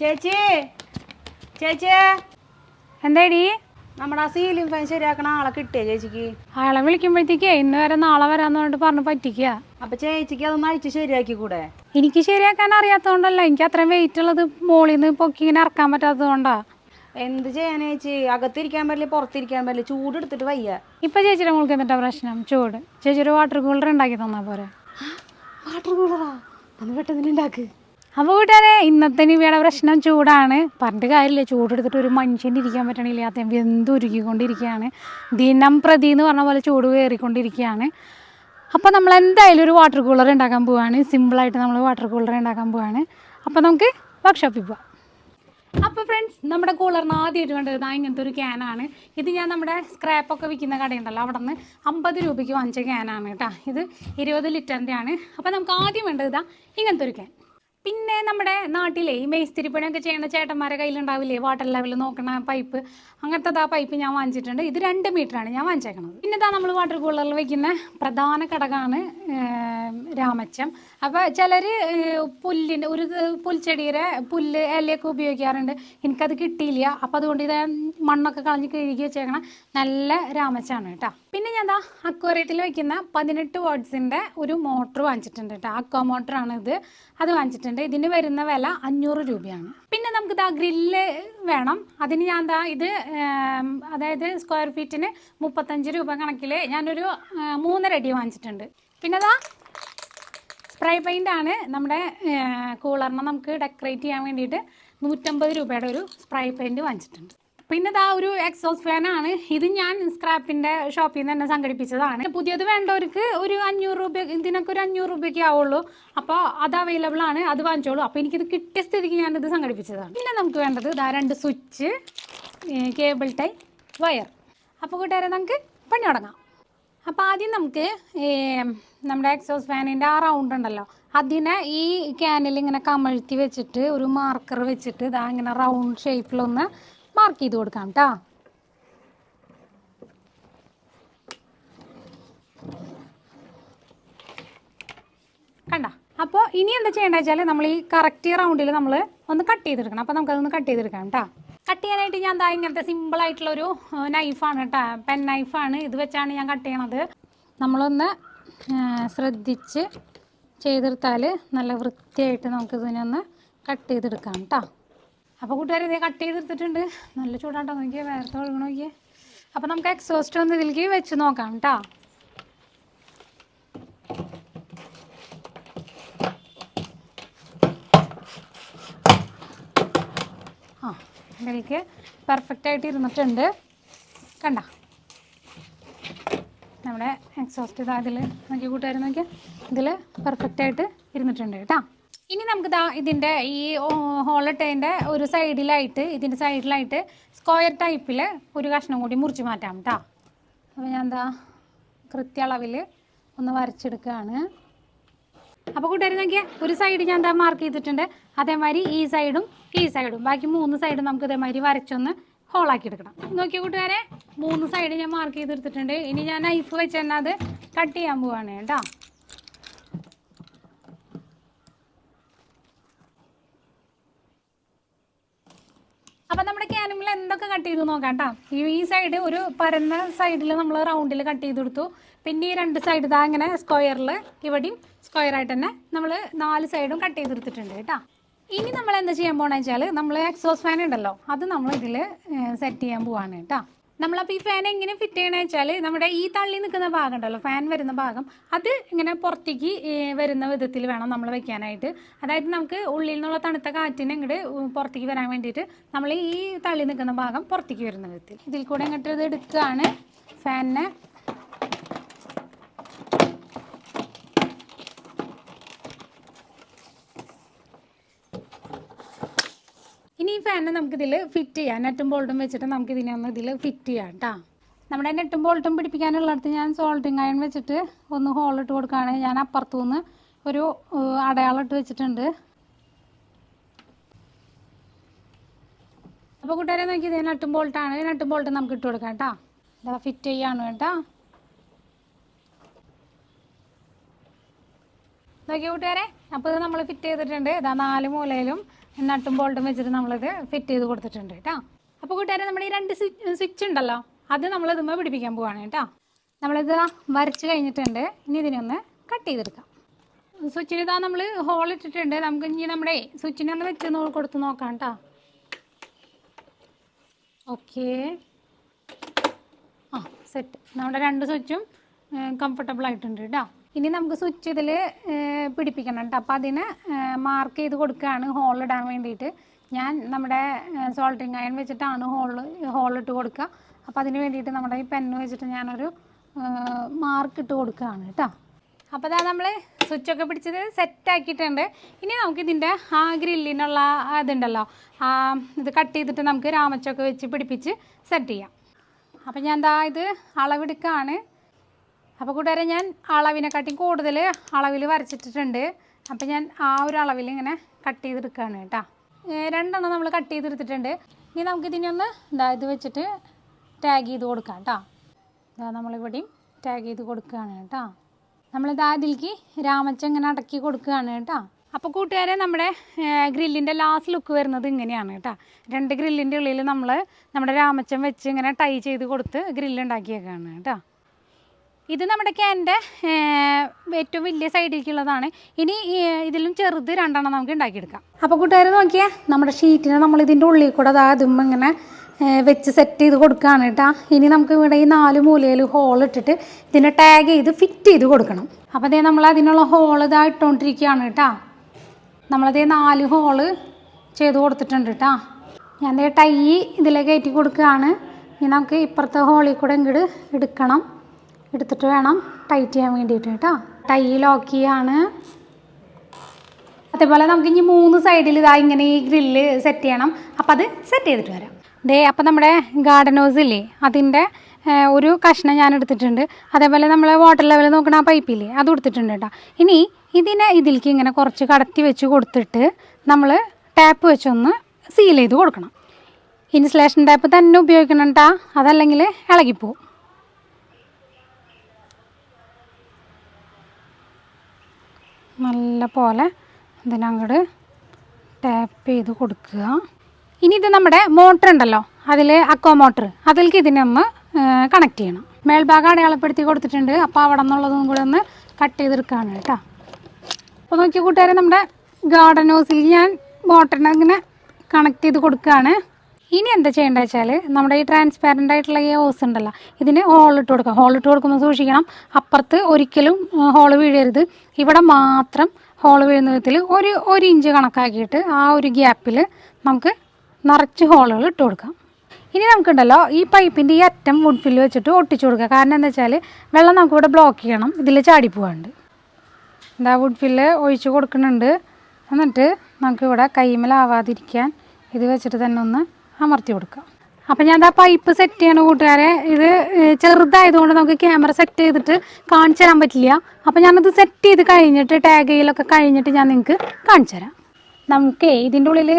ചേച്ചി. ചേച്ചി. എന്താടി? നമ്മുടെ ആ സീലിംഗ് ഫാൻ ശരിയാക്കണ ആളെ കിട്ടിയ ചേച്ചിക്ക്? അയാളെ വിളിക്കുമ്പോഴത്തേക്കേ ഇന്ന് വരെ നാളെ വരാന്ന് പറഞ്ഞിട്ട് പറഞ്ഞ് പറ്റിക്കുക അപ്പൊ ചേച്ചിക്ക് അതൊന്ന് അഴിച്ച് ശരിയാക്കി കൂടെ എനിക്ക് ശരിയാക്കാൻ അറിയാത്തതുകൊണ്ടല്ല എനിക്ക് അത്രയും വെയിറ്റ് ഉള്ളത് മോളിൽ നിന്ന് പൊക്കി ഇങ്ങനെ ഇറക്കാൻ പറ്റാത്തത് കൊണ്ടാ. എന്ത് ചെയ്യാൻ ചേച്ചി? അകത്തിരിക്കാൻ പറ്റില്ല പുറത്തിരിക്കാൻ പറ്റില്ല ചൂട് എടുത്തിട്ട് വയ്യ. ഇപ്പൊ ചേച്ചിയുടെ മോൾക്ക് എന്നിട്ടാ പ്രശ്നം? ചൂട്. ചേച്ചി ഒരു വാട്ടർ കൂളർ ഉണ്ടാക്കി തന്നാ പോരെ. വാട്ടർ കൂളറാ നമ്മൾ പെട്ടെന്ന് ഉണ്ടാക്ക്. അപ്പോൾ കൂട്ടുകാരെ ഇന്നത്തെ നിവിയുടെ പ്രശ്നം ചൂടാണ്. പറഞ്ഞിട്ട് കാര്യമില്ല. ചൂടെടുത്തിട്ട് ഒരു മനുഷ്യന് ഇരിക്കാൻ പറ്റണില്ല. അദ്ദേഹം വെന്തുരുക്കിക്കൊണ്ടിരിക്കുകയാണ് ദിനം പ്രതി എന്ന് പറഞ്ഞ പോലെ ചൂട് കയറിക്കൊണ്ടിരിക്കുകയാണ്. അപ്പോൾ നമ്മൾ എന്തായാലും ഒരു വാട്ടർ കൂളർ ഉണ്ടാക്കാൻ പോവാണ്. സിമ്പിളായിട്ട് നമ്മൾ വാട്ടർ കൂളർ ഉണ്ടാക്കാൻ പോവാണ്. അപ്പോൾ നമുക്ക് വർക്ക്ഷോപ്പിൽ പോവാം. അപ്പോൾ ഫ്രണ്ട്സ് നമ്മുടെ കൂളറിന് ആദ്യമായിട്ട് കണ്ടത് ഇങ്ങനത്തെ ഒരു ക്യാനാണ് ഇത് ഞാൻ നമ്മുടെ സ്ക്രാപ്പൊക്കെ വിൽക്കുന്ന കടയുണ്ടല്ലോ അവിടെ നിന്ന് അമ്പത് രൂപയ്ക്ക് വാങ്ങിച്ച ക്യാനാണ് കേട്ടോ. ഇത് ഇരുപത് ലിറ്ററിന്റെ ആണ് അപ്പോൾ നമുക്ക് ആദ്യം വേണ്ടത് ഇതാ ഇങ്ങനത്തെ ഒരു ക്യാൻ പിന്നെ നമ്മുടെ നാട്ടിലെ ഈ മേസ്തിരിപ്പണിയൊക്കെ ചെയ്യുന്ന ചേട്ടന്മാരെ കയ്യിലുണ്ടാവില്ലേ? വാട്ടർ ലെവൽ നോക്കണ പൈപ്പ് അങ്ങനത്തെ ആ പൈപ്പ് ഞാൻ വാങ്ങിച്ചിട്ടുണ്ട്. ഇത് രണ്ട് മീറ്ററാണ് ഞാൻ വാങ്ങിച്ചേക്കണത്. പിന്നെ ഇതാ നമ്മൾ വാട്ടർ കൂളറിൽ വെക്കുന്ന പ്രധാന ഘടകമാണ് രാമച്ചം. അപ്പോൾ ചിലര് പുല്ലിന്റെ ഒരു പുൽച്ചെടിയുടെ പുല്ല് ഇലയൊക്കെ ഉപയോഗിക്കാറുണ്ട്. എനിക്കത് കിട്ടിയില്ല. അപ്പോൾ അതുകൊണ്ട് ഇത് മണ്ണൊക്കെ കളഞ്ഞ് കഴുകി വെച്ചേക്കണ നല്ല രാമച്ചാണ് കേട്ടോ. പിന്നെ ഞാൻ ദാ അക്വേറിയത്തിൽ വെക്കുന്ന പതിനെട്ട് വാട്ട്സിന്റെ ഒരു മോട്ടർ വാങ്ങിച്ചിട്ടുണ്ട് കേട്ടോ. അക്വ മോട്ടറാണ് ഇത്. അത് വാങ്ങിച്ചിട്ടുണ്ട്. ഇതിന് വരുന്ന വില അഞ്ഞൂറ് രൂപയാണ്. പിന്നെ നമുക്ക് ദാ ഗ്രില്ല് വേണം. അതിന് ഞാൻ ദാ ഇത് അതായത് സ്ക്വയർ ഫീറ്റിന് മുപ്പത്തഞ്ച് രൂപ കണക്കിൽ ഞാനൊരു മൂന്നര അടി വാങ്ങിച്ചിട്ടുണ്ട്. പിന്നെ ദാ സ്പ്രേ പെയിന്റ് ആണ് നമ്മുടെ കൂളറിനെ നമുക്ക് ഡെക്കറേറ്റ് ചെയ്യാൻ വേണ്ടിയിട്ട് നൂറ്റമ്പത് രൂപയുടെ ഒരു സ്പ്രേ പെയിന്റ് വാങ്ങിച്ചിട്ടുണ്ട്. പിന്നെ ഇതാ ഒരു എക്സോസ് ഫാനാണ് ഇത് ഞാൻ സ്ക്രാപ്പിന്റെ ഷോപ്പിൽ നിന്ന് തന്നെ സംഘടിപ്പിച്ചതാണ്. പുതിയത് വേണ്ടവർക്ക് ഒരു അഞ്ഞൂറ് രൂപ ഇതിനൊക്കെ ഒരു അഞ്ഞൂറ് രൂപയ്ക്ക് ആവുള്ളൂ. അപ്പോൾ അത് അവൈലബിൾ ആണ് അത് വാങ്ങിച്ചോളൂ. അപ്പോൾ എനിക്കിത് കിട്ടിയ സ്ഥിതിക്ക് ഞാനിത് സംഘടിപ്പിച്ചതാണ്. പിന്നെ നമുക്ക് വേണ്ടത് ഇതാ രണ്ട് സ്വിച്ച് കേബിൾ ടൈ വയർ അപ്പോൾ കൂട്ടുകാരെ നമുക്ക് പണി തുടങ്ങാം അപ്പോൾ ആദ്യം നമുക്ക് നമ്മുടെ എക്സോസ് ഫാനിന്റെ ആ റൗണ്ട് ഉണ്ടല്ലോ. അതിനെ ഈ ക്യാനിൽ ഇങ്ങനെ കമഴ്ത്തി വെച്ചിട്ട് ഒരു മാർക്കർ വെച്ചിട്ട് ഇതാ ഇങ്ങനെ റൗണ്ട് ഷേപ്പിലൊന്ന് മാർക്ക് ചെയ്ത് കൊടുക്കാം കേട്ടോ കണ്ട? അപ്പോൾ ഇനി എന്താ ചെയ്യേണ്ടത് വെച്ചാൽ നമ്മൾ ഈ കറക്റ്റ് റൗണ്ടിൽ നമ്മൾ ഒന്ന് കട്ട് ചെയ്തെടുക്കണം. അപ്പോൾ നമുക്കതൊന്ന് കട്ട് ചെയ്തെടുക്കാം കേട്ടോ കട്ട് ചെയ്യാനായിട്ട് ഞാൻ ദാ ഇങ്ങനത്തെ സിമ്പിൾ ആയിട്ടുള്ളൊരു നൈഫാണ് കേട്ടോ പെൻ നൈഫാണ് ഇത് വെച്ചാണ് ഞാൻ കട്ട് ചെയ്യണത്. നമ്മളൊന്ന് ശ്രദ്ധിച്ച് ചെയ്തെടുത്താൽ നല്ല വൃത്തിയായിട്ട് നമുക്ക് ഇതിനൊന്ന് കട്ട് ചെയ്തെടുക്കാം കേട്ടോ അപ്പോൾ കൂട്ടുകാർ ഇതേ കട്ട് ചെയ്തെടുത്തിട്ടുണ്ട്. നല്ല ചൂടാട്ടോ നോക്കിയേ വേർത്ത് ഒഴുകണം നോക്കിയേ. അപ്പോൾ നമുക്ക് എക്സോസ്റ്റ് ഒന്ന് ഇതിലേക്ക് വെച്ച് നോക്കാം കേട്ടോ ആ ഇതിലേക്ക് പെർഫെക്റ്റ് ആയിട്ട് ഇരുന്നിട്ടുണ്ട്. കണ്ട? നമ്മുടെ എക്സോസ്റ്റ് ഇതാ ഇതിൽ നോക്കി കൂട്ടുകാർ നോക്കിയാൽ ഇതിൽ പെർഫെക്റ്റ് ആയിട്ട് ഇരുന്നിട്ടുണ്ട് കേട്ടോ. ഇനി നമുക്ക് ദാ ഇതിന്റെ ഈ ഹോളട്ടേന്റെ ഒരു സൈഡിലായിട്ട് ഇതിന്റെ സൈഡിലായിട്ട് സ്ക്വയർ ടൈപ്പിൽ ഒരു കഷ്ണം കൂടി മുറിച്ച് മാറ്റാം കേട്ടോ. അപ്പോൾ ഞാൻ എന്താ കൃത്യ അളവിൽ ഒന്ന് വരച്ചെടുക്കുകയാണ് അപ്പോൾ കൂട്ടുകാർ നോക്കിയാൽ ഒരു സൈഡ് ഞാൻ എന്താ മാർക്ക് ചെയ്തിട്ടുണ്ട്. അതേമാതിരി ഈ സൈഡും ഈ സൈഡും ബാക്കി മൂന്ന് സൈഡും നമുക്ക് ഇതേമാതിരി വരച്ചൊന്ന് ഹോളാക്കി എടുക്കണം നോക്കിയ കൂട്ടുകാരെ മൂന്ന് സൈഡ് ഞാൻ മാർക്ക് ചെയ്തെടുത്തിട്ടുണ്ട്. ഇനി ഞാൻ നൈഫ് വെച്ച് തന്നെ അത് കട്ട് ചെയ്യാൻ പോവാണ് കേട്ടോ. അപ്പം നമ്മുടെ ക്യാനിമിൽ എന്തൊക്കെ കട്ട് ചെയ്തു നോക്കാം കേട്ടോ. ഈ സൈഡ് ഒരു പരന്ന സൈഡിൽ നമ്മൾ റൗണ്ടിൽ കട്ട് ചെയ്ത് കൊടുത്തു പിന്നെ ഈ രണ്ട് സൈഡ് ഇതാ ഇങ്ങനെ സ്ക്വയറിൽ ഇവിടെയും സ്ക്വയറായിട്ട് തന്നെ നമ്മൾ നാല് സൈഡും കട്ട് ചെയ്തെടുത്തിട്ടുണ്ട് കേട്ടോ. ഇനി നമ്മൾ എന്താ ചെയ്യാൻ പോകണമെന്ന് വെച്ചാൽ നമ്മൾ എക്സോസ് ഫാൻ ഉണ്ടല്ലോ അത് നമ്മൾ ഇതിൽ സെറ്റ് ചെയ്യാൻ പോവാണ് കേട്ടോ നമ്മളപ്പോൾ ഈ ഫാൻ എങ്ങനെ ഫിറ്റ് ചെയ്യണമെന്ന് വെച്ചാൽ നമ്മുടെ ഈ തള്ളി നിൽക്കുന്ന ഭാഗം ഉണ്ടല്ലോ ഫാൻ വരുന്ന ഭാഗം അത് ഇങ്ങനെ പുറത്തേക്ക് വരുന്ന വിധത്തിൽ വേണം നമ്മൾ വെക്കാനായിട്ട്. അതായത് നമുക്ക് ഉള്ളിൽ നിന്നുള്ള തണുത്ത കാറ്റിന് ഇങ്ങോട്ട് പുറത്തേക്ക് വരാൻ വേണ്ടിയിട്ട് നമ്മൾ ഈ തള്ളി നിൽക്കുന്ന ഭാഗം പുറത്തേക്ക് വരുന്ന വിധത്തിൽ. ഇതിൽ കൂടെ ഇങ്ങോട്ട് ഇത് എടുക്കുകയാണ് ഫാനിനെ നമുക്ക് ഇതിൽ ഫിറ്റ് ചെയ്യാം. നെറ്റും ബോൾട്ടും വെച്ചിട്ട് നമുക്ക് ഇതിനെ ഒന്ന് ഇതിൽ ഫിറ്റ് ചെയ്യാം കേട്ടോ നമ്മുടെ നെട്ടും ബോൾട്ടും പിടിപ്പിക്കാനുള്ളിടത്ത് ഞാൻ സോൾട്ടിങ് അയൺ വെച്ചിട്ട് ഒന്ന് ഹോൾ ഇട്ട് കൊടുക്കുകയാണ് ഞാൻ അപ്പുറത്തു നിന്ന് ഒരു അടയാളം ഇട്ട് വെച്ചിട്ടുണ്ട്. അപ്പോൾ കൂട്ടുകാരെ നോക്കി ഇത് നട്ടും ബോൾട്ടാണ്. നട്ടും ബോൾട്ട് നമുക്ക് ഇട്ട് കൊടുക്കാം കേട്ടോ ഇതാ ഫിറ്റ് ചെയ്യാണ് കേട്ടോ. നോക്കിയ കൂട്ടുകാരെ അപ്പോൾ ഇത് നമ്മൾ ഫിറ്റ് ചെയ്തിട്ടുണ്ട്. ഇതാ നാല് മൂലയിലും നട്ടും ബോൾട്ടും വെച്ചിട്ട് നമ്മളിത് ഫിറ്റ് ചെയ്ത് കൊടുത്തിട്ടുണ്ട് കേട്ടോ അപ്പോൾ കൂട്ടുകാരെ നമ്മുടെ ഈ രണ്ട് സ്വിച്ച് ഉണ്ടല്ലോ അത് നമ്മൾ ഇതുമ്പോൾ പിടിപ്പിക്കാൻ പോവാണ് കേട്ടോ നമ്മളിത് വരച്ച് കഴിഞ്ഞിട്ടുണ്ട്. ഇനി ഇതിനൊന്ന് കട്ട് ചെയ്തെടുക്കാം. സ്വിച്ചിന് ഇതാ നമ്മൾ ഹോൾ ഇട്ടിട്ടുണ്ട്. നമുക്ക് ഇനി നമ്മുടെ സ്വിച്ചിനെ ഒന്ന് വെച്ച് കൊടുത്ത് നോക്കാം കേട്ടോ ഓക്കെ. ആ സെറ്റ് നമ്മുടെ രണ്ട് സ്വിച്ചും കംഫർട്ടബിൾ ആയിട്ടുണ്ട് കേട്ടോ ഇനി നമുക്ക് സ്വിച്ച് ഇതിൽ പിടിപ്പിക്കണം കേട്ടോ അപ്പോൾ അതിന് മാർക്ക് ചെയ്ത് കൊടുക്കുകയാണ് ഹോൾ ഇടാൻ വേണ്ടിയിട്ട് ഞാൻ നമ്മുടെ സോൾട്ടിങ് അയൺ വെച്ചിട്ടാണ് ഹോൾ ഹോളിട്ട് കൊടുക്കുക അപ്പോൾ അതിന് വേണ്ടിയിട്ട് നമ്മുടെ ഈ പെന്ന് വെച്ചിട്ട് ഞാനൊരു മാർക്ക് ഇട്ട് കൊടുക്കുകയാണ് കേട്ടോ അപ്പോൾ അതാ നമ്മൾ സ്വിച്ചൊക്കെ പിടിച്ചത് സെറ്റ് ആക്കിയിട്ടുണ്ട്. ഇനി നമുക്ക് ഇതിന്റെ ആ ഗ്രില്ലിനുള്ള ഇതുണ്ടല്ലോ ആ ഇത് കട്ട് ചെയ്തിട്ട് നമുക്ക് രാമച്ചൊക്കെ വെച്ച് പിടിപ്പിച്ച് സെറ്റ് ചെയ്യാം. അപ്പോൾ ഞാൻ എന്താ ഇത് അളവെടുക്കുകയാണ് അപ്പോൾ കൂട്ടുകാരെ ഞാൻ അളവിനെക്കാട്ടി കൂടുതൽ അളവിൽ വരച്ചിട്ടിട്ടുണ്ട്. അപ്പോൾ ഞാൻ ആ ഒരു അളവിൽ ഇങ്ങനെ കട്ട് ചെയ്തെടുക്കുകയാണ് കേട്ടോ. രണ്ടെണ്ണം നമ്മൾ കട്ട് ചെയ്തെടുത്തിട്ടുണ്ട്. ഇനി നമുക്ക് ഇതിനെ ഒന്ന് ഇതാ ഇത് വെച്ചിട്ട് ടാഗ് ചെയ്ത് കൊടുക്കാം കേട്ടോ. നമ്മളിവിടെയും ടാഗ് ചെയ്ത് കൊടുക്കുകയാണ് കേട്ടോ. നമ്മളിതാ ഇതിലേക്ക് രാമച്ച ഇങ്ങനെ അടക്കി കൊടുക്കുകയാണ് കേട്ടോ. അപ്പോൾ കൂട്ടുകാരെ നമ്മുടെ ഗ്രില്ലിന്റെ ലാസ്റ്റ് ലുക്ക് വരുന്നത് ഇങ്ങനെയാണ് കേട്ടോ. രണ്ട് ഗ്രില്ലിന്റെ ഉള്ളിൽ നമ്മൾ നമ്മുടെ രാമച്ചൻ വെച്ച് ഇങ്ങനെ ടൈ ചെയ്ത് കൊടുത്ത് ഗ്രില്ലുണ്ടാക്കിയേക്കാണ് കേട്ടോ. ഇത് നമ്മുടെ ക്യാന്റെ ഏറ്റവും വലിയ സൈഡിലേക്കുള്ളതാണ്. ഇനി ഇതിലും ചെറുത് രണ്ടെണ്ണം നമുക്ക് ഉണ്ടാക്കിയെടുക്കാം. അപ്പോൾ കൂട്ടുകാർ നോക്കിയാൽ നമ്മുടെ ഷീറ്റിനെ നമ്മൾ ഇതിന്റെ ഉള്ളിൽ കൂടെ അതാ ഇങ്ങനെ വെച്ച് സെറ്റ് ചെയ്ത് കൊടുക്കുകയാണ് കേട്ടോ. ഇനി നമുക്ക് ഇവിടെ ഈ നാല് മൂലയിൽ ഹോൾ ഇട്ടിട്ട് ഇതിനെ ടാഗ് ചെയ്ത് ഫിറ്റ് ചെയ്ത് കൊടുക്കണം. അപ്പോൾ അതേ നമ്മൾ അതിനുള്ള ഹോൾ ഇതാ ഇട്ടുകൊണ്ടിരിക്കുകയാണ് കേട്ടോ. നമ്മളതേ നാല് ഹോൾ ചെയ്ത് കൊടുത്തിട്ടുണ്ട് കേട്ടോ. ഞാൻ ദേ ടൈ ഇതിലേക്ക് കയറ്റി കൊടുക്കുകയാണ്. ഇനി നമുക്ക് ഇപ്പുറത്തെ ഹോളിൽ കൂടെ ഇങ്ങോട്ട് എടുക്കണം. എടുത്തിട്ട് വേണം ടൈറ്റ് ചെയ്യാൻ വേണ്ടിയിട്ട് കേട്ടോ. ടൈ ലോക്കിയാണ് അതേപോലെ നമുക്ക് ഇനി മൂന്ന് സൈഡിൽ ഇതാ ഇങ്ങനെ ഈ ഗ്രില്ല് സെറ്റ് ചെയ്യണം. അപ്പം അത് സെറ്റ് ചെയ്തിട്ട് വരാം. ദേ അപ്പം നമ്മുടെ ഗാർഡൻ ഹൗസ് ഇല്ലേ? അതിന്റെ ഒരു കഷ്ണം ഞാൻ എടുത്തിട്ടുണ്ട്. അതേപോലെ നമ്മൾ വാട്ടർ ലെവൽ നോക്കണ ആ പൈപ്പില്ലേ അത് കൊടുത്തിട്ടുണ്ട് കേട്ടോ. ഇനി ഇതിനെ ഇതിലേക്ക് ഇങ്ങനെ കുറച്ച് കടത്തി വെച്ച് കൊടുത്തിട്ട് നമ്മൾ ടാപ്പ് വെച്ചൊന്ന് സീൽ ചെയ്ത് കൊടുക്കണം. ഇൻസുലേഷൻ ടാപ്പ് തന്നെ ഉപയോഗിക്കണം കേട്ടോ അതല്ലെങ്കിൽ ഇളകിപ്പോവും. നല്ല പോലെ ഇതിനങ്ങോട്ട് ടാപ്പ് ചെയ്ത് കൊടുക്കുക. ഇനി ഇത് നമ്മുടെ മോട്ടർ ഉണ്ടല്ലോ അതിൽ അക്കോ മോട്ടർ അതിലേക്ക് ഇതിനെ ഒന്ന് കണക്ട് ചെയ്യണം. മേൽഭാഗം അടയാളപ്പെടുത്തി കൊടുത്തിട്ടുണ്ട് അപ്പോൾ അവിടെ നിന്നുള്ളതും കൂടെ ഒന്ന് കട്ട് ചെയ്തെടുക്കുകയാണ് കേട്ടോ. അപ്പോൾ നോക്കിയ കൂട്ടുകാരെ നമ്മുടെ ഗാർഡൻ ഹൗസിൽ ഞാൻ മോട്ടറിനെ ഇങ്ങനെ കണക്ട് ചെയ്ത് കൊടുക്കുകയാണ് ഇനി എന്താ ചെയ്യേണ്ടത് വെച്ചാൽ നമ്മുടെ ഈ ട്രാൻസ്പാരന്റ് ആയിട്ടുള്ള ഈ ഹോസ് ഉണ്ടല്ലോ ഇതിന് ഹോൾ ഇട്ട് കൊടുക്കുക ഹോൾ ഇട്ട് കൊടുക്കുമ്പോൾ സൂക്ഷിക്കണം. അപ്പുറത്ത് ഒരിക്കലും ഹോൾ വീഴരുത്. ഇവിടെ മാത്രം ഹോൾ വീഴുന്ന വിധത്തിൽ ഒരു ഒരു ഇഞ്ച് കണക്കാക്കിയിട്ട് ആ ഒരു ഗ്യാപ്പിൽ നമുക്ക് നിറച്ച് ഹോളുകൾ ഇട്ട് കൊടുക്കാം. ഇനി നമുക്കുണ്ടല്ലോ ഈ പൈപ്പിന്റെ ഈ അറ്റം വുഡ് ഫില്ല് വെച്ചിട്ട് ഒട്ടിച്ചു കൊടുക്കുക. കാരണം എന്താ വെച്ചാൽ വെള്ളം നമുക്കിവിടെ ബ്ലോക്ക് ചെയ്യണം. ഇതിൽ ചാടി പോകാണ്ട് എന്താ വുഡ് ഫില്ല് ഒഴിച്ച് കൊടുക്കുന്നുണ്ട്. എന്നിട്ട് നമുക്കിവിടെ കൈമലാവാതിരിക്കാൻ ഇത് വെച്ചിട്ട് തന്നെ ഒന്ന് അമർത്തി കൊടുക്കാം അപ്പം ഞാൻ ആ പൈപ്പ് സെറ്റ് ചെയ്യണ കൂട്ടുകാരെ. ഇത് ചെറുതായതുകൊണ്ട് നമുക്ക് ക്യാമറ സെറ്റ് ചെയ്തിട്ട് കാണിച്ചു തരാൻ പറ്റില്ല. അപ്പം ഞാനത് സെറ്റ് ചെയ്ത് കഴിഞ്ഞിട്ട് ടാഗയിലൊക്കെ കഴിഞ്ഞിട്ട് ഞാൻ നിങ്ങൾക്ക് കാണിച്ചു തരാം. നമുക്ക് ഇതിന്റെ ഉള്ളിൽ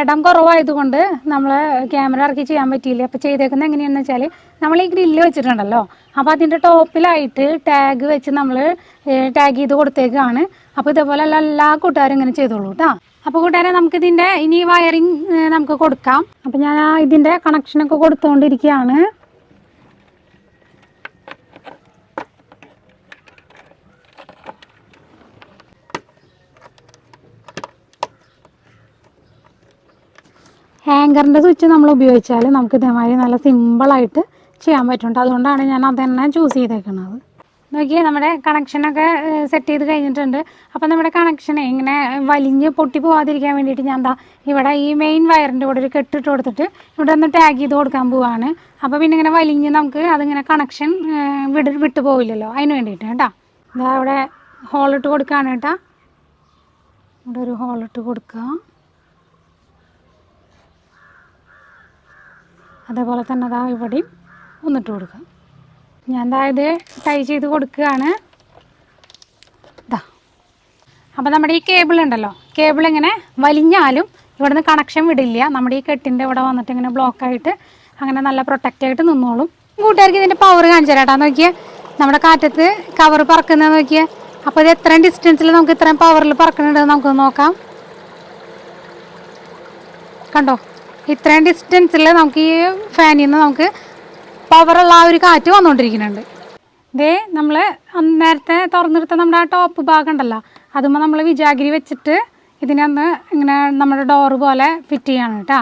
ഇടം കുറവായതുകൊണ്ട് നമ്മൾ ക്യാമറ ഇറക്കി ചെയ്യാൻ പറ്റിയില്ല. അപ്പോൾ ചെയ്തേക്കുന്നത് എങ്ങനെയാണെന്ന് വെച്ചാൽ നമ്മൾ ഈ ഗ്രില്ല് വെച്ചിട്ടുണ്ടല്ലോ. അപ്പോൾ അതിന്റെ ടോപ്പിലായിട്ട് ടാഗ് വെച്ച് നമ്മൾ ടാഗ് ചെയ്ത് കൊടുത്തേക്കാണ്. അപ്പോൾ ഇതേപോലെ എല്ലാ കൂട്ടുകാരും ഇങ്ങനെ ചെയ്തോളൂ കേട്ടോ അപ്പോൾ കൂട്ടുകാരെ നമുക്ക് ഇതിന്റെ ഇനി വയറിങ് നമുക്ക് കൊടുക്കാം. അപ്പോൾ ഞാൻ ഇതിന്റെ കണക്ഷനൊക്കെ കൊടുത്തുകൊണ്ടിരിക്കുകയാണ് ഹാങ്കറിന്റെ സ്വിച്ച് നമ്മൾ ഉപയോഗിച്ചാൽ നമുക്ക് ഇതേമാതിരി നല്ല സിമ്പിളായിട്ട് ചെയ്യാൻ പറ്റുന്നുണ്ട്. അതുകൊണ്ടാണ് ഞാൻ അതെന്നെ തന്നെ ചൂസ് ചെയ്തേക്കുന്നത് നോക്കിയേ നമ്മുടെ കണക്ഷനൊക്കെ സെറ്റ് ചെയ്ത് കഴിഞ്ഞിട്ടുണ്ട്. അപ്പോൾ നമ്മുടെ കണക്ഷൻ ഇങ്ങനെ വലിഞ്ഞ് പൊട്ടി പോവാതിരിക്കാൻ വേണ്ടിയിട്ട് ഞാൻ എന്താ ഇവിടെ ഈ മെയിൻ വയറിന്റെ കൂടെ ഒരു കെട്ടിട്ട് കൊടുത്തിട്ട് ഇവിടെ ഒന്ന് ടാഗ് ചെയ്ത് കൊടുക്കാൻ പോവാണ്. അപ്പോൾ പിന്നെ ഇങ്ങനെ വലിഞ്ഞ് നമുക്ക് അതിങ്ങനെ കണക്ഷൻ വിട് വിട്ടു പോവില്ലല്ലോ. അതിന് വേണ്ടിയിട്ട് കേട്ടോ. ഇതാ ഇവിടെ ഹോളിട്ട് കൊടുക്കുകയാണ് കേട്ടോ. ഇവിടെ ഒരു ഹോളിട്ട് കൊടുക്കുക അതേപോലെ തന്നെ അതാ ഇവിടെയും ഒന്നിട്ട് കൊടുക്കുക ഞാൻ അതായത് ടൈ ചെയ്ത് കൊടുക്കുകയാണ്. ഇതാ അപ്പോൾ നമ്മുടെ ഈ കേബിൾ ഉണ്ടല്ലോ കേബിൾ ഇങ്ങനെ വലിഞ്ഞാലും ഇവിടുന്ന് കണക്ഷൻ വിടില്ല. നമ്മുടെ ഈ കെട്ടിന്റെ ഇവിടെ വന്നിട്ട് ഇങ്ങനെ ബ്ലോക്കായിട്ട് അങ്ങനെ നല്ല പ്രൊട്ടക്റ്റ് ആയിട്ട് നിന്നോളും. കൂട്ടുകാർക്ക് ഇതിന്റെ പവർ കാണിച്ചു തരാട്ടാ നോക്കിയാൽ നമ്മുടെ കാറ്റത്ത് കവർ പറക്കുന്നത് നോക്കിയാൽ അപ്പോൾ ഇത് എത്രയും ഡിസ്റ്റൻസിൽ നമുക്ക് ഇത്രയും പവറിൽ പറക്കുന്നുണ്ട് നമുക്ക് നോക്കാം. കണ്ടോ? ഇത്രയും ഡിസ്റ്റൻസിൽ നമുക്ക് ഈ ഫാനിൽ നിന്ന് നമുക്ക് പവറുള്ള ആ ഒരു കാറ്റ് വന്നുകൊണ്ടിരിക്കുന്നുണ്ട് ഇതേ നമ്മൾ നേരത്തെ തുറന്നെടുത്ത നമ്മുടെ ആ ടോപ്പ് ഭാഗം ഉണ്ടല്ലോ അതുമ്പോൾ നമ്മൾ വിജാഗിരി വെച്ചിട്ട് ഇതിനൊന്ന് ഇങ്ങനെ നമ്മുടെ ഡോറ് പോലെ ഫിറ്റ് ചെയ്യാണ് കേട്ടോ.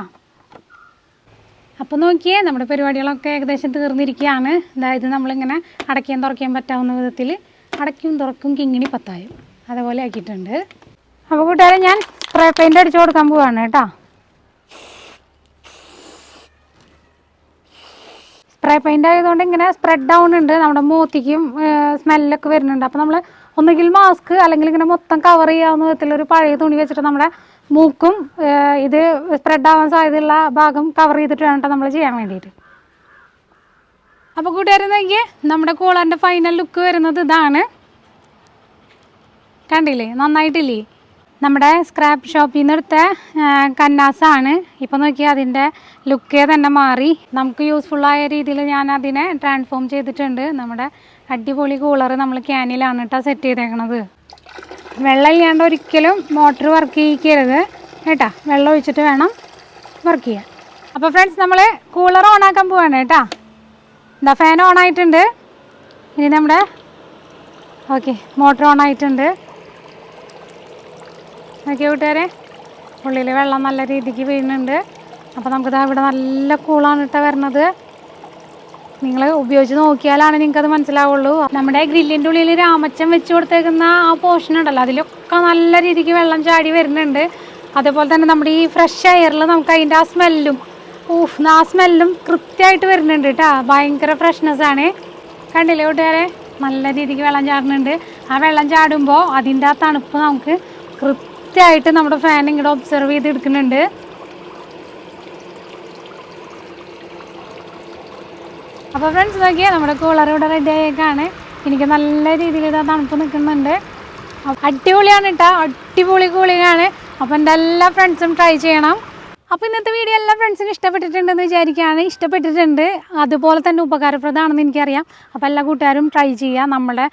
അപ്പോൾ നോക്കിയേ നമ്മുടെ പരിപാടികളൊക്കെ ഏകദേശം തീർന്നിരിക്കുകയാണ്. അതായത് നമ്മളിങ്ങനെ അടയ്ക്കാൻ തുറക്കാൻ പറ്റാവുന്ന വിധത്തിൽ അടയ്ക്കും തുറക്കും കിങ്ങിണി പത്തായും. അതേപോലെ ആക്കിയിട്ടുണ്ട്. അപ്പോൾ കൂട്ടുകാരെ ഞാൻ സ്പ്രേ പെയിന്റ് അടിച്ചു കൊടുക്കാൻ പോവാണ് കേട്ടോ. സ്പ്രേ പെയിന്റ് ആയതുകൊണ്ട് ഇങ്ങനെ സ്പ്രെഡ് ഉണ്ട്. നമ്മുടെ മൂത്തിക്കും സ്മെല്ലൊക്കെ വരുന്നുണ്ട്. അപ്പോൾ നമ്മൾ ഒന്നുകിൽ മാസ്ക് അല്ലെങ്കിൽ ഇങ്ങനെ മൊത്തം കവർ ചെയ്യാവുന്ന വിധത്തിലൊരു പഴയ തുണി വെച്ചിട്ട് നമ്മുടെ മൂക്കും ഇത് സ്പ്രെഡ് ആവാൻ സാധ്യതയുള്ള ഭാഗം കവർ ചെയ്തിട്ട് വേണം നമ്മൾ ചെയ്യാൻ വേണ്ടിയിട്ട്. അപ്പോൾ കൂട്ടുകാരുന്നെങ്കിൽ നമ്മുടെ കൂളറിന്റെ ഫൈനൽ ലുക്ക് വരുന്നത് ഇതാണ്. കണ്ടില്ലേ? നന്നായിട്ടില്ലേ? നമ്മുടെ സ്ക്രാപ്പ് ഷോപ്പിൽ നിന്ന് എടുത്ത കന്നാസാണ്. ഇപ്പോൾ നോക്കിയാൽ അതിന്റെ ലുക്കേ തന്നെ മാറി. നമുക്ക് യൂസ്ഫുള്ളായ രീതിയിൽ ഞാൻ അതിനെ ട്രാൻസ്ഫോം ചെയ്തിട്ടുണ്ട്. നമ്മുടെ അടിപൊളി കൂളർ നമ്മൾ ക്യാനിലാണ് കേട്ടോ സെറ്റ് ചെയ്തേക്കണത്. വെള്ളം ഇല്ലാണ്ട് ഒരിക്കലും മോട്ടർ വർക്ക് ചെയ്യിക്കരുത്. കേട്ടാ? വെള്ളം ഒഴിച്ചിട്ട് വേണം വർക്ക് ചെയ്യാൻ. അപ്പോൾ ഫ്രണ്ട്സ് നമ്മൾ കൂളർ ഓണാക്കാൻ പോവാണ് കേട്ടാ. എന്താ ഫാൻ ഓൺ ആയിട്ടുണ്ട്. ഇനി നമ്മുടെ ഓക്കെ മോട്ടർ ഓൺ ആയിട്ടുണ്ട്. നോക്കി കൂട്ടുകാരെ? ഉള്ളിൽ വെള്ളം നല്ല രീതിക്ക് വീണുണ്ട് അപ്പോൾ നമുക്കിത് ഇവിടെ നല്ല കൂളാണ് ഇട്ട വരണത് നിങ്ങൾ ഉപയോഗിച്ച് നോക്കിയാലാണ് നിങ്ങൾക്കത് മനസ്സിലാവുള്ളൂ. നമ്മുടെ ഗ്രില്ലിന്റെ ഉള്ളിൽ രാമച്ചൻ വെച്ച് കൊടുത്തേക്കുന്ന ആ പോർഷൻ ഉണ്ടല്ലോ അതിലൊക്കെ നല്ല രീതിക്ക് വെള്ളം ചാടി വരുന്നുണ്ട്. അതേപോലെ തന്നെ നമ്മുടെ ഈ ഫ്രഷ് എയറിൽ നമുക്ക് അതിന്റെ ആ സ്മെല്ലും ഊഫ് ആ സ്മെല്ലും കൃത്യമായിട്ട് വരുന്നുണ്ട് കേട്ടോ. ഭയങ്കര ഫ്രഷ്നെസ് ആണ്. കണ്ടില്ലേ കൂട്ടുകാരെ? നല്ല രീതിക്ക് വെള്ളം ചാടുന്നുണ്ട്. ആ വെള്ളം ചാടുമ്പോൾ അതിന്റെ ആ തണുപ്പ് നമുക്ക് കൃത്യമായിട്ട് നമ്മുടെ ഫാൻ ഇങ്ങോട്ട് ഒബ്സർവ് ചെയ്ത് എടുക്കുന്നുണ്ട് അപ്പോൾ ഫ്രണ്ട്സ് നോക്കിയാൽ നമ്മുടെ കൂളർ ഇവിടെ റെഡി ആയേക്കാണ്. എനിക്ക് നല്ല രീതിയിൽ ഇതാ തണുപ്പ് നിൽക്കുന്നുണ്ട്. അടിപൊളിയാണ് കേട്ടോ അടിപൊളി കൂളിങ്ങാണ് അപ്പോൾ എന്റെ എല്ലാ ഫ്രണ്ട്സും ട്രൈ ചെയ്യണം. അപ്പോൾ ഇന്നത്തെ വീഡിയോ എല്ലാ ഫ്രണ്ട്സിനും ഇഷ്ടപ്പെട്ടിട്ടുണ്ടെന്ന് വിചാരിക്കുകയാണ്. ഇഷ്ടപ്പെട്ടിട്ടുണ്ട്. അതുപോലെ തന്നെ ഉപകാരപ്രദമാണെന്ന് എനിക്കറിയാം. അപ്പോൾ എല്ലാ കൂട്ടുകാരും ട്രൈ ചെയ്യുക. നമ്മുടെ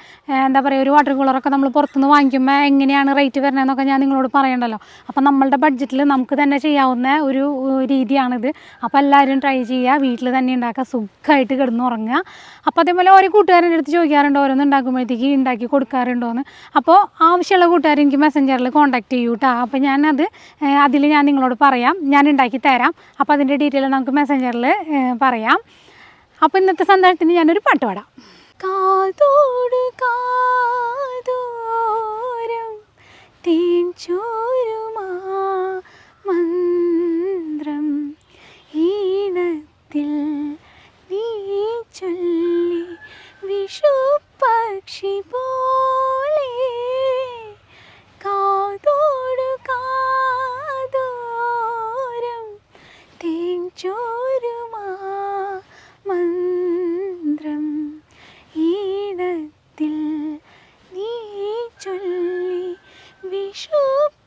എന്താ പറയുക ഒരു വാട്ടർ കൂളറൊക്കെ നമ്മൾ പുറത്തുനിന്ന് വാങ്ങിക്കുമ്പോൾ എങ്ങനെയാണ് റേറ്റ് വരുന്നതെന്നൊക്കെ ഞാൻ നിങ്ങളോട് പറയണ്ടല്ലോ. അപ്പോൾ നമ്മളുടെ ബഡ്ജറ്റിൽ നമുക്ക് തന്നെ ചെയ്യാവുന്ന ഒരു രീതിയാണിത്. അപ്പോൾ എല്ലാവരും ട്രൈ ചെയ്യുക. വീട്ടിൽ തന്നെ ഉണ്ടാക്കുക. സുഖമായിട്ട് കിടന്ന് ഉറങ്ങുക അപ്പോൾ അതേപോലെ ഓരോ കൂട്ടുകാരന്റെ അടുത്ത് ചോദിക്കാറുണ്ട് ഓരോന്ന് ഉണ്ടാക്കുമ്പോഴത്തേക്ക് ഉണ്ടാക്കി കൊടുക്കാറുണ്ടോയെന്ന് അപ്പോൾ ആവശ്യമുള്ള കൂട്ടുകാർ എനിക്ക് മെസ്സഞ്ചറിൽ കോൺടാക്ട് ചെയ്യൂ കേട്ടോ അപ്പോൾ ഞാനത് അതിൽ ഞാൻ നിങ്ങളോട് പറയാം. ഞാൻ ഉണ്ടാക്കി തരാം. അപ്പോൾ അതിന്റെ ഡീറ്റെയിൽ നമുക്ക് മെസ്സഞ്ചറിൽ പറയാം. അപ്പോൾ ഇന്നത്തെ സന്ദർഭത്തിന് ഞാനൊരു പാട്ട് പാടാം. കാതോട് കാതോരം തേൻ ചോരുമാ മന്ത്രം ഈണത്തിൽ ചൊല്ലി വിഷു പക്ഷി പോലെ കാതോടു കാതോരം തേൻ ചോരുമാ മന്ത്രം ഈണത്തിൽ നീ ചൊല്ലി വിഷു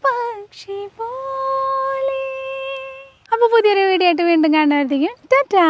പക്ഷി പോലെ. അപ്പോൾ പുതിയൊരു വീഡിയോ ആയിട്ട് വീണ്ടും കാണുമായിരിക്കും ടാറ്റാ.